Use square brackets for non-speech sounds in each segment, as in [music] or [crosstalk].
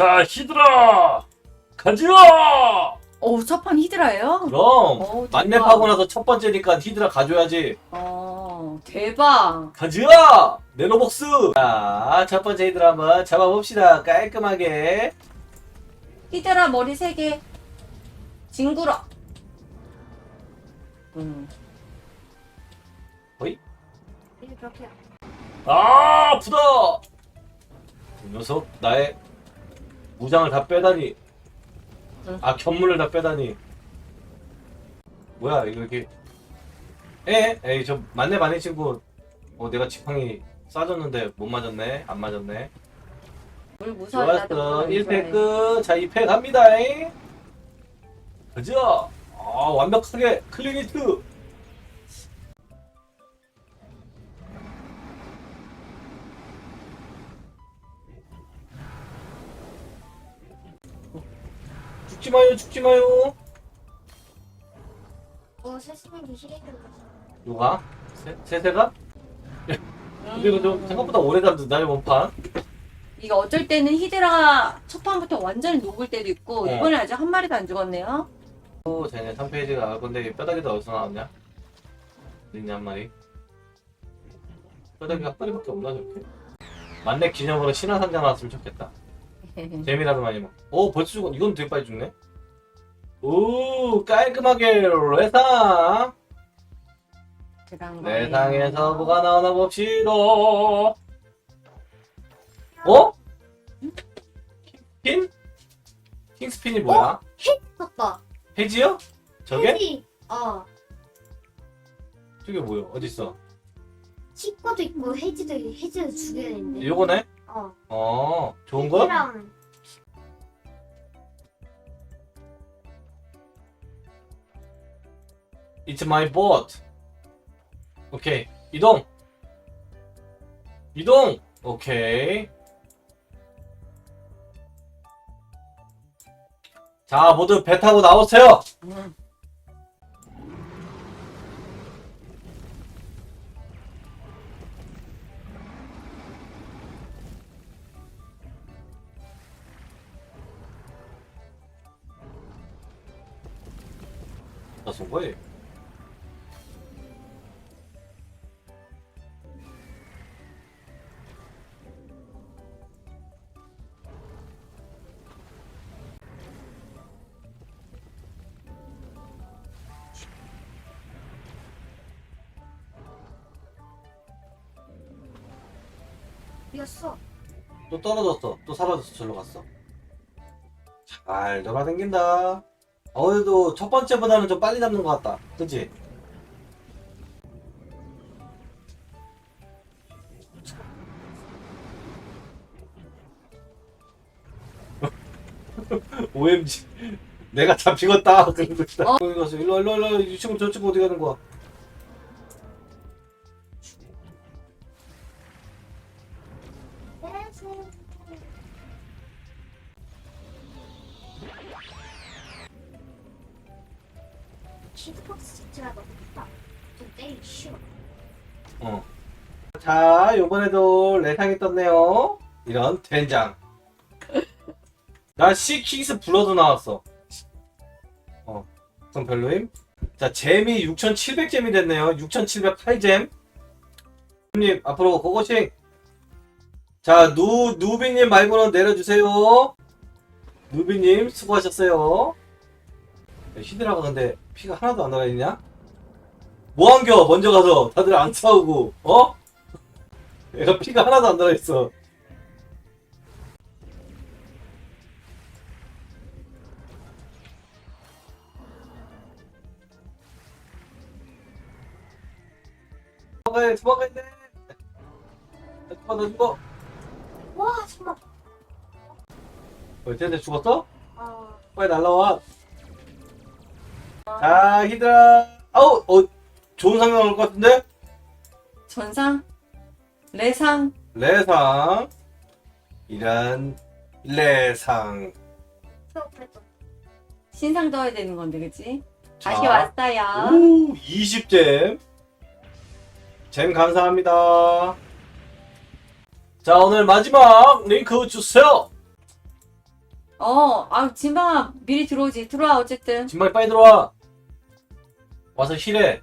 자, 히드라! 가지마! 오, 첫판 히드라예요? 그럼, 어, 대박. 만렙하고 나서 첫 번째니까 히드라 가져야지. 어, 대박. 가지마! 네노복스! 자, 첫 번째 히드라 한번 잡아봅시다. 깔끔하게. 히드라 머리 세 개. 징그러. 음. 어이? 아, 아프다! 이 녀석, 나의 무장을 다 빼다니. 응. 아, 견문을 다 빼다니. 뭐야, 이거 이렇게. 에? 에이, 저, 맞네, 맞네, 친구. 어, 내가 지팡이 쏴줬는데 못 맞았네. 안 맞았네. 물 무서워. 나도 좋았어. 그런 거 1패 좋아해. 끝. 자, 2패 갑니다. 잉. 그죠? 아, 완벽하게 클리니트. 죽지 마요, 죽지 마요. 어, 세시면 교실이겠다. 누가? 세, 세세가? 근데 이거 좀 생각보다 오래 잡는다, 이번 판. 이거 어쩔 때는 히드라가 첫 판부터 완전히 녹을 때도 있고 어. 이번에 아직 한 마리도 안 죽었네요. 오, 쟤네 3페이지가 나올 건데, 이 뼈다귀도 어디서 나왔냐? 어딨냐, 한 마리? 뼈다귀가 한 마리밖에 없나, 저렇게? 만렙 기념으로 신화상자 나왔으면 좋겠다. 재미라도 많이 먹. 오, 벌써 죽어. 이건 되게 빨리 죽네. 오, 깔끔하게 레상. 그런 레상에서 뭐가 나오나 봅시다. 어? 킹? 킹스핀이 뭐야? 오빠. 해지요? 저게? 해지. 어. 저게 뭐야? 어딨어? 치과도 있고 해지도 해지도 죽여야 되는데. 요거네? 어. 어, 좋은 거? 해지랑 It's my boat. 오케이. 이동. 이동. 오케이. 자, 모두 배 타고 나오세요. 음. 나쏜 거예요. 이었어. 또 떨어졌어. 또 사라졌어. 절로 갔어. 잘 돌아다닌다. 어제도 첫 번째보다는 좀 빨리 잡는 것 같다. 그치? [laughs] OMG. 내가 잡히겠다. 그러고 있다. 어? 어디 갔어? 일로, 일로, 일로. 이 친구, 저 친구 어디 가는 거야? 어. 자, 요번에도 레상이 떴네요. 이런 된장. 나 시킹스 블러드 나왔어. 어, 그럼 별로임? 자, 잼이 6,700잼이 됐네요. 6,708잼. 님 앞으로 고고싱. 자, 누, 누비님 말고는 내려주세요. 누비님, 수고하셨어요. 야, 히드라가 근데 피가 하나도 안 나가있냐? 뭐한겨, 먼저 가서. 다들 안 싸우고, 어? 얘가 피가 하나도 안 들어있어. 도망가야 도망가야 돼. 죽어 너 죽어. 와, 정말. 어, 쟤네 죽었어? 아, 빨리 날라와. 자 히드라. 아우 어 좋은 상황 나올 것 같은데? 전상, 레상, 레상. 이란 레상. 신상 넣어야 되는 건데, 그치? 자. 다시 왔어요. 오, 20잼. 잼 감사합니다. 자, 오늘 마지막 링크 주세요. 어, 아, 진방아, 미리 들어오지. 들어와, 어쨌든. 진방이 빨리 들어와. 와서 힐해.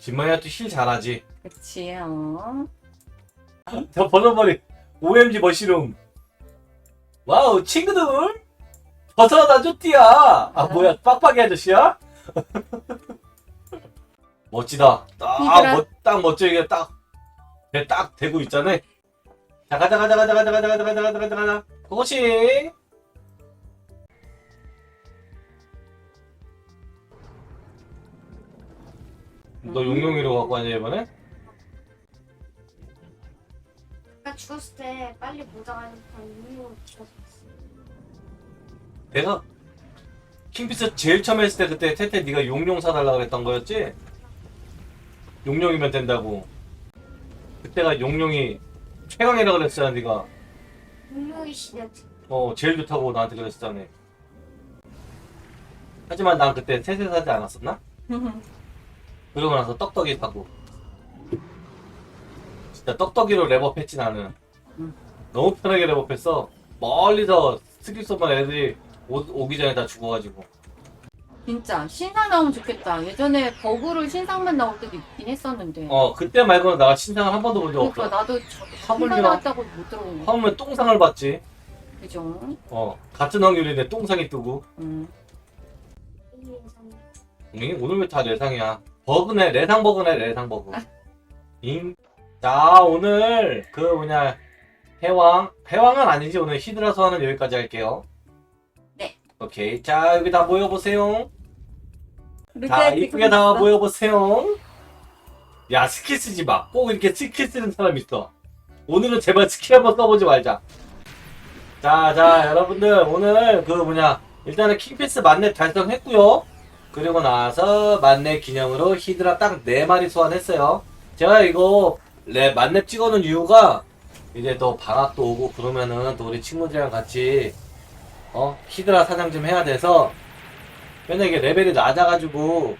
진방이가 또힐 잘하지. 그치, 어. 저 버섯머리 OMG 머시룸. 와우 친구들 버섯 아저띠야. 아 뭐야 빡빡이 아저씨야? 멋지다. 딱. 멋, 딱 멋지게 딱, 배딱 대고 있잖아. 자, 가자, 가자, 가자, 가자, 가자, 가자, 가자, 가자, 가자, 가자. 그것이. 너 용용이로 갖고 왔냐, 이번에? 아까 죽었을 때 빨리 모자가니까 이유로 죽었어. 내가 킹피스 제일 처음 했을 때 그때 태태 네가 용용 사달라 그랬던 거였지? 용용이면 된다고. 그때가 용용이 최강이라 그랬잖아 네가. 분명히 시대 어 제일 좋다고 나한테 그랬었잖아. 하지만 난 그때 태태 사지 않았었나? [laughs] 그러고 나서 떡떡이 사고. 진짜 떡떡이로 랩업했지 나는. 음. 너무 편하게 랩업했어. 멀리서 스킬 쏘면 애들이 오, 오기 전에 다 죽어가지고. 진짜, 신상 나오면 좋겠다. 예전에 버그를 신상만 나올 때도 있긴 했었는데. 어 그때 말고는 내가 신상을 한 번도 본 적 그러니까 없어. 나도 신상 나왔다고 못 들어본 거. 하면 똥상을 봤지. 그죠? 어 같은 확률인데 똥상이 뜨고. 음. 응? 오늘 왜다 레상이야? 버그네 레상 버그네 레상 버그. 잉. 자 오늘 그 뭐냐 해왕 해왕은 아니지 오늘 히드라 소환은 여기까지 할게요. 네. 오케이 자 여기 다 모여 보세요. 자 이렇게 이쁘게 다 모여 보세요. 야 스킬 쓰지 마. 꼭 이렇게 스킬 쓰는 사람 있어. 오늘은 제발 스킬 한번 써보지 말자. 자, 자, 여러분들 오늘 그 뭐냐 일단은 킹피스 만렙 달성했고요. 그리고 나서 만렙 기념으로 히드라 딱 4마리 소환했어요. 제가 이거 랩 만렙 찍어놓은 이유가 이제 또 방학도 오고 그러면은 또 우리 친구들이랑 같이 어 히드라 사냥 좀 해야 돼서 맨날 이게 레벨이 낮아가지고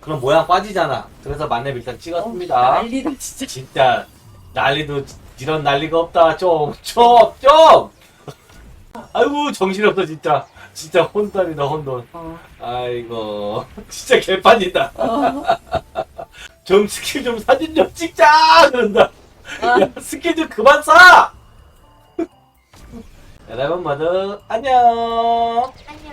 그런 모양 빠지잖아. 그래서 만렙 일단 찍었습니다. 난리다, 진짜. 진짜 난리도 이런 난리가 없다. 좀, 좀, 좀. 아이고 정신없어 진짜. 진짜 혼돈이다 혼돈. 어. 아이고 [laughs] 진짜 개판이다. 어. [laughs] 좀 스킬 좀 사진 좀 찍자 그런다. 아, 야 스킬 좀 그만 쏴. [laughs] 여러분 모두 안녕. 안녕.